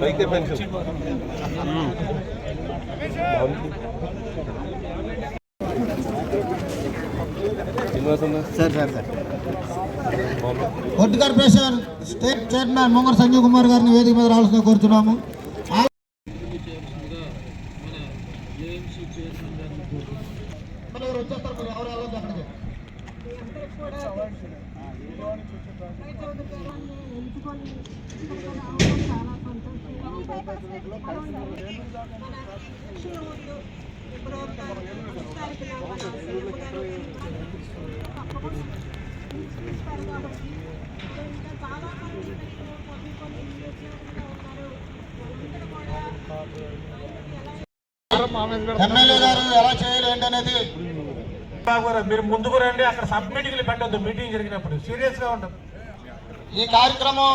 Cycle pension sir sir sir. Food corporation state chairman Mungar Sanjeev Kumar గారిని వేదిక మీద రావాల్సిన కోరుతున్నాము ఎవరు వచ్చేస్తారు ఎవరు వెళ్ళొద్దు అక్కడికి. ఎమ్మెల్యే గారు ఎలా చేయాలి ఏంటనేది? మీరు ముందుకు రండి అక్కడ సబ్ మీటింగ్లు పెట్టద్దు మీటింగ్ జరిగినప్పుడు. సీరియస్గా ఉంటుంది ఈ కార్యక్రమం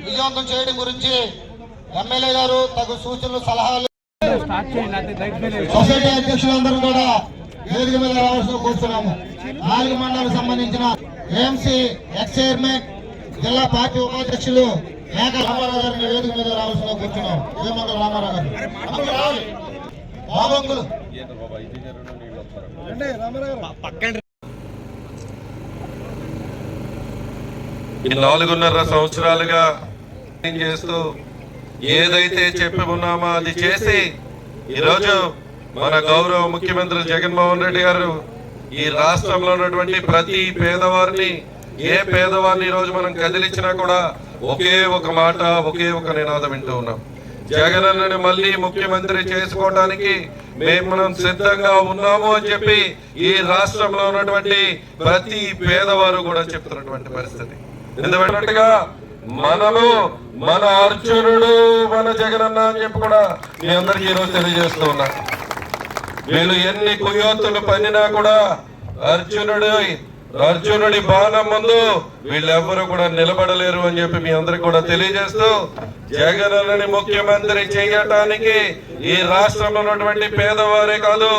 విజయవంతం చేయడం గురించి ఎమ్మెల్యే గారు తగు సూచనలు సలహాలు సొసైటీ అధ్యక్షులందరూ కూడా వేదిక మీద రావాల్సిన కూర్చున్నాము నాలుగు మండలాలకు సంబంధించిన ఏఎంసీ ఎక్స్ చైర్మన్ జిల్లా పార్టీ ఉపాధ్యక్షులు మేక రామారావు గారిని వేదిక మీద రావాల్సిన కూర్చున్నాం విజయమంగళ రామారావు గారు. బాబంగులు ఈ నాలుగున్నర సంవత్సరాలుగా చేస్తూ ఏదైతే చెప్పి ఉన్నామో అది చేసి ఈరోజు మన గౌరవ ముఖ్యమంత్రి జగన్మోహన్ రెడ్డి గారు ఈ రాష్ట్రంలో ఉన్నటువంటి ప్రతి పేదవారిని ఏ పేదవారిని ఈరోజు రోజు మనం కదిలించినా కూడా ఒకే ఒక మాట ఒకే ఒక నినాదం వింటూ ఉన్నాం. జగనన్నని మళ్ళీ ముఖ్యమంత్రి చేసుకోవడానికి మేము మనం సిద్ధంగా ఉన్నాము అని చెప్పి ఈ రాష్ట్రంలో ఉన్నటువంటి ప్రతి పేదవారు కూడా చెప్తున్నటువంటి పరిస్థితి. ఎందుకంటేగా మనము మన అర్జునుడు మన జగనన్న అని చెప్పి కూడా మీ అందరికీ ఈరోజు తెలియజేస్తూ ఉన్నా. వీళ్ళు ఎన్ని కుయోత్తులు పన్నినా కూడా అర్జునుడు అర్జునుడి బాణం ముందు వీళ్ళెవ్వరూ కూడా నిలబడలేరు అని చెప్పి మీ అందరికి కూడా తెలియజేస్తూ జగనన్నని ముఖ్యమంత్రి చేయటానికి ఈ రాష్ట్రంలో ఉన్నటువంటి పేదవారే కాదు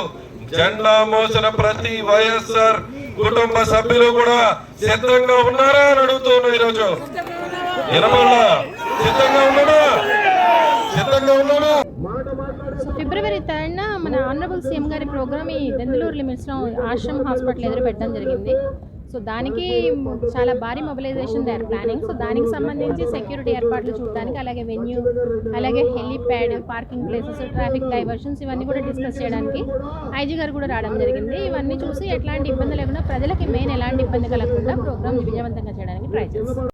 జెండా మోసిన ప్రతి వైఎస్ఆర్ కుటుంబ సభ్యులు కూడా సిద్ధంగా ఉన్నారా అని అడుగుతున్నాను ఈరోజు. వినమల్లా సిద్ధంగా ఉన్నాడా? సిద్ధంగా ఉన్నాడా? ఫిబ్రవరి థర్డ్న మన ఆనరబుల్ సీఎం గారి ప్రోగ్రామ్ ఈ దెందులూరు లిమిట్స్లో ఆశ్రమ్ హాస్పిటల్ ఎదురు పెట్టడం జరిగింది. సో దానికి చాలా భారీ mobilisation they are planning. So దానికి సంబంధించి సెక్యూరిటీ ఏర్పాట్లు చూడడానికి అలాగే వెన్యూ అలాగే helipad parking places traffic diversions ఇవన్నీ కూడా డిస్కస్ చేయడానికి ఐజీ గారు కూడా రావడం జరిగింది. ఇవన్నీ చూసి ఎట్లాంటి ఇబ్బంది లేకుండా ప్రజలకి మెయిన్ ఎలాంటి ఇబ్బంది కలగకుండా ప్రోగ్రామ్ విజయవంతంగా చేయడానికి ట్రై చేస్తాం.